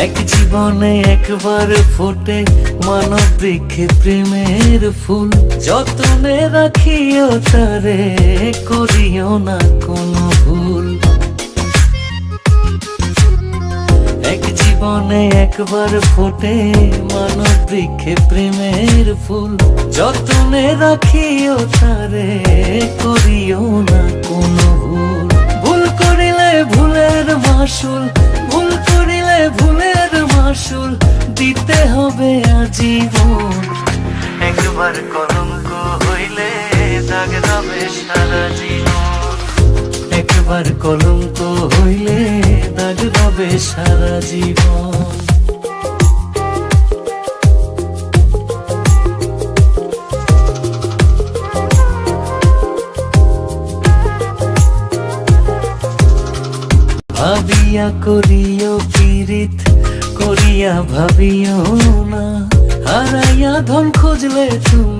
এক জীবনে একবার ফোটে মানব বৃক্ষে প্রেমের ফুল। যতনে রাখিও তারে, করিও না কোনো ভুল। এক জীবনে একবার ফোটে মানব বৃক্ষে প্রেমের ফুল। যতনে রাখিও তারে, করিও না কোনো ভুল। ভুল করিলে ভুলের মাসুল হবে আজীবন। একবার কলঙ্ক হইলে দাগ রবে সারা জীবন। একবার কলঙ্ক হইলে দাগ রবে সারা জীবন। ভাবিয়া করিও পীড়িত ভাবিও না হারাইয়া ধন খুঁজলে তুমি